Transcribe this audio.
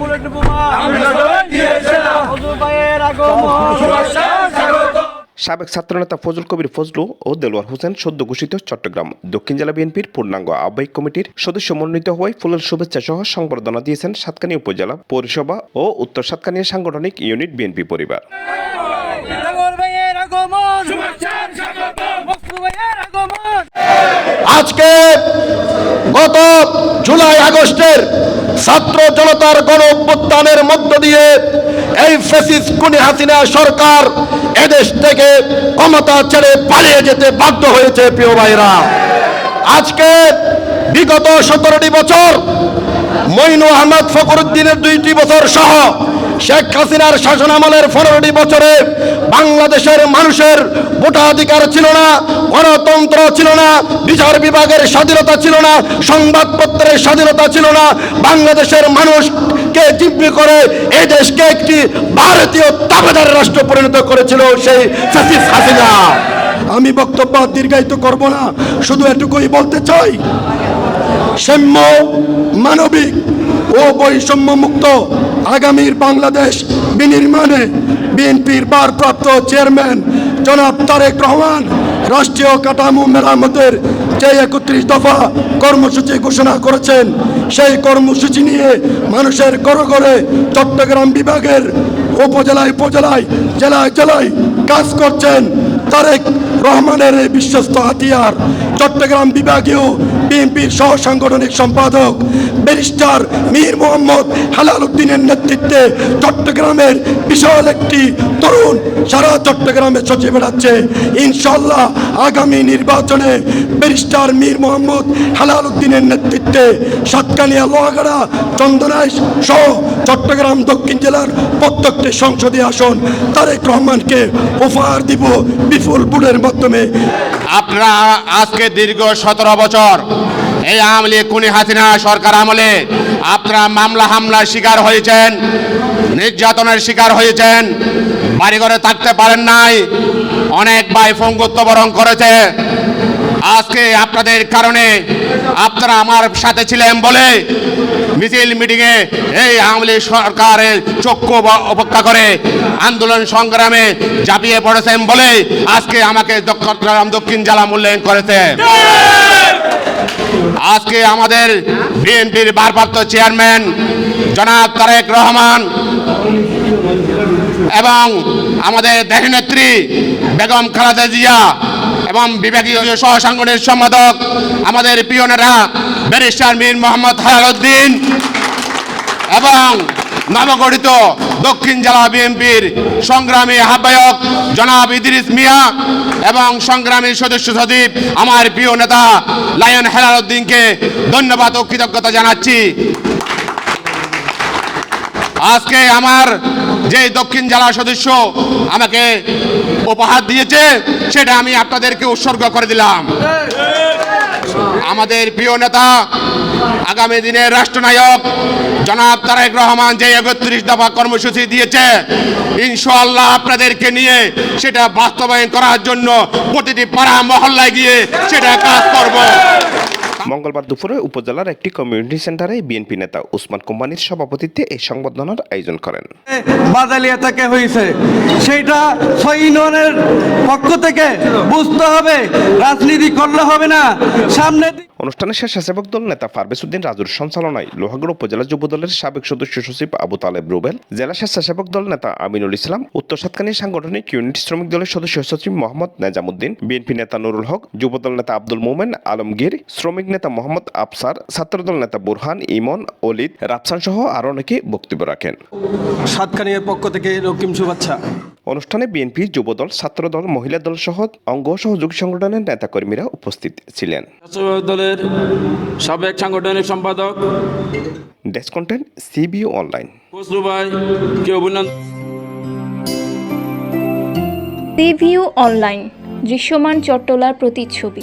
Bullet বোমা। সাবেক ছাত্রনেতা ফজল কবির ফজলু ও দেলোয়ার হোসেন সদ্য ঘোষিত চট্টগ্রাম দক্ষিণ জেলা বিএনপির পূর্ণাঙ্গ আহ্বায়ক কমিটির সদস্য মনোনীত হওয়ায় ফুলের শুভেচ্ছা সহ সংবর্ধনা দিয়েছেন সাতকানিয়া উপজেলা পৌরসভা ও উত্তর সাতকানিয়া সাংগঠনিক ইউনিট বিএনপি পরিবার। আজকে গত জুলাই আগস্টের ছাত্র জনতার গণ অভ্যুত্থানের মধ্য দিয়ে এই ফেসিস কুনি হাসিনা সরকার এদেশ থেকে ক্ষমতা ছেড়ে পালিয়ে যেতে বাধ্য হয়েছে, প্রিয় ভাইরা। আজকে বিগত সতেরোটি বছর মইনু আহমদ ফকরুদ্দিনের দুইটি বছর সহ শেখ হাসিনার শাসনামলের পনেরোটি বছরে বাংলাদেশের মানুষের ভোটাধিকার ছিল না, গণতন্ত্র ছিল না, বিচার বিভাগের স্বাধীনতা ছিল না, সংবাদপত্রের স্বাধীনতা ছিল না। বাংলাদেশের মানুষকে জিম্মি করে এই দেশকে একটি ভারতীয় তাবেদার রাষ্ট্র পরিণত করেছিল সেই হাসিনা। আমি বক্তব্য দীর্ঘায়িত করব না, শুধু এটুকুই বলতে চাই, সাম্য মানবিক ও বৈষম্য মুক্ত আগামীর বাংলাদেশ বিনির্মাণে বিএনপির ভারপ্রাপ্ত চেয়ারম্যান জনাব তারেক রহমান রাষ্ট্রীয় কাঠামো মেরামতের যে একত্রিশ দফা কর্মসূচি ঘোষণা করেছেন, সেই কর্মসূচি নিয়ে মানুষের ঘরে ঘরে চট্টগ্রাম বিভাগের উপজেলায় উপজেলায়, জেলায় জেলায় কাজ করছেন তারেক রহমানের এই বিশ্বস্ত হাতিয়ার। চট্টগ্রাম বিভাগীয় বিএনপির সহ সাংগঠনিক সম্পাদক ব্যারিস্টার মীর মোহাম্মদ হালাল উদ্দিনের নেতৃত্বে চট্টগ্রামের বিশাল একটি তরুণ সারা চট্টগ্রামে ছচে বেড়াচ্ছে। ইনশাল্লাহ আগামী নির্বাচনে ব্যারিস্টার মীর মোহাম্মদ হালাল উদ্দিনের নেতৃত্বে সাতকানিয়া, লোহাগাড়া, চন্দনাইশ সহ চট্টগ্রাম দক্ষিণ জেলার প্রত্যেকটি সংসদীয় আসন তারেক রহমানকে উপহার দিব বিপুল বুড়ের মাধ্যমে। আপনারা আজকে দীর্ঘ সতেরো বছর এই আমলে কুনি হাসিনা সরকার আমলে আপনারা মামলা হামলার শিকার হয়েছেন। নির্যাতনের শিকার হয়েছেন। বাড়িঘরে থাকতে পারেন নাই। অনেক ভাই ফঙ্গুত্ব বরণ করেছে। আজকে আপনাদের কারণে আপনারা আমার সাথে ছিলেন বলে মিছিল মিটিংয়ে এই আমলি সরকারের চক্ষু অপেক্ষা করে আন্দোলন সংগ্রামে ঝাঁপিয়ে পড়েছেন বলে আজকে আমাকে চট্টগ্রাম দক্ষিণ জেলা মূল্যায়ন করেছে। আজকে আমাদের বিএনপির ভারপ্রাপ্ত চেয়ারম্যান জনাব তারেক রহমান এবং আমাদের দেহনেত্রী বেগম খালেদা জিয়া এবং বিভাগীয় সহ সম্পাদক, আমাদের প্রিয় নেতা ব্যারিস্টার মীর মোহাম্মদ হায়ালউদ্দিন এবং নবগঠিত দক্ষিণ জেলা বিএনপির সংগ্রামী আহ্বায়ক জনাব ইদ্রিস মিয়া এবং সংগ্রামী সদস্য সচিব আমার প্রিয় নেতা লায়ন হেলাল উদ্দিনকে ধন্যবাদ ও কৃতজ্ঞতা জানাচ্ছি। আজকে আমার যে দক্ষিণ জেলা সদস্য আমাকে উপহার দিয়েছে, সেটা আমি আপনাদেরকে উৎসর্গ করে দিলাম। আমাদের প্রিয় নেতা, আগামী দিনের রাষ্ট্রনায়ক জনাব তারেক রহমান যে একত্রিশ দফা কর্মসূচি দিয়েছে, ইনশাআল্লাহ আপনাদেরকে নিয়ে সেটা বাস্তবায়ন করার জন্য প্রতিটি পাড়া মহল্লায় গিয়ে সেটা কাজ করব। মঙ্গলবার দুপুরে উপজেলার একটি কমিউনিটি সেন্টারে বিএনপি নেতা উসমান কোম্পানির সভাপতিত্বে এই সংবর্ধনার আয়োজন করেন। বাজালিয়াটাকে হয়েছে সেইটা সৈন্যের পক্ষ থেকে বুঝতে হবে রাজনীতি করলে হবে না। সামনে অনুষ্ঠানে স্বেচ্ছাসেবক দল নেতা পারভেজ উদ্দিন রাজুর সঞ্চালনায় লোহাগড় উপজেলা যুব দলের সাবেক সদস্য সচিব আবু তালেব রুবেল, জেলা স্বেচ্ছাসেবক দল নেতা আমিনুল ইসলাম, উত্তর সাতকানিয়া সাংগঠনিক ইউনিট শ্রমিক দলের সদস্য সচিব মোহাম্মদ নেজামুদ্দিন, বিএনপি নেতা নুরুল হক যুবদল নেতা আব্দুল মোমেন, আলমগীর, শ্রমিক নেতা মোহাম্মদ আফসার ছাত্রদল নেতা বুরহান, ইমন অলিদ রাফসান সহ আরও অনেকে বক্তব্য রাখেন। সাতকানিয়ার পক্ষ থেকে রক্তিম শুভেচ্ছা। অনুষ্ঠানে বিএনপি যুবদল ছাত্রদল মহিলা দল সহ অঙ্গ সহযোগী সংগঠনের নেতাকর্মীরা উপস্থিত ছিলেন। দলের সাবেক সাংগঠনিক সম্পাদক ডেস্ক কন্টেন্ট সিবিও অনলাইন। সিভিউ অনলাইন দৃশ্যমান চট্টলার প্রতিচ্ছবি।